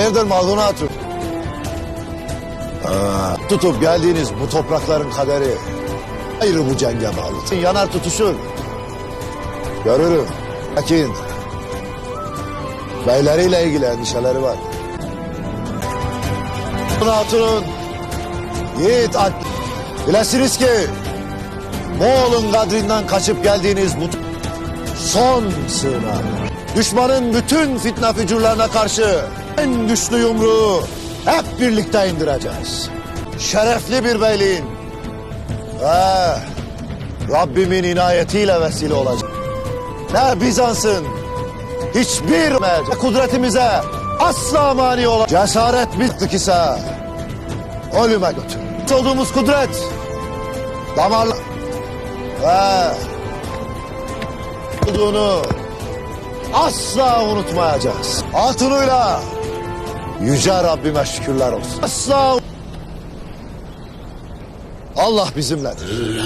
Hayırdır Malhun Hatun? Ha, tutup geldiğiniz bu toprakların kaderi ayrı bu cenge bağlı. Yanar tutuşur. Görürüm. Lakin beyleriyle ilgili endişeleri var. Malhun Hatun'un yiğit at. Bilesiniz ki Moğol'un kadrinden kaçıp geldiğiniz bu son sığınağı. Düşmanın bütün fitne fücurlarına karşı en güçlü yumruğu hep birlikte indireceğiz. Şerefli bir beyliğin ve Rabbimin inayetiyle vesile olacak. Ne Bizans'ın hiçbir kudretimize asla mani olacak. Cesaret bittik ise ölüme götür. Olduğumuz kudret damarla ve olduğunu asla unutmayacağız. Altınıyla yüce Rabbime şükürler olsun. Asla Allah bizimledir.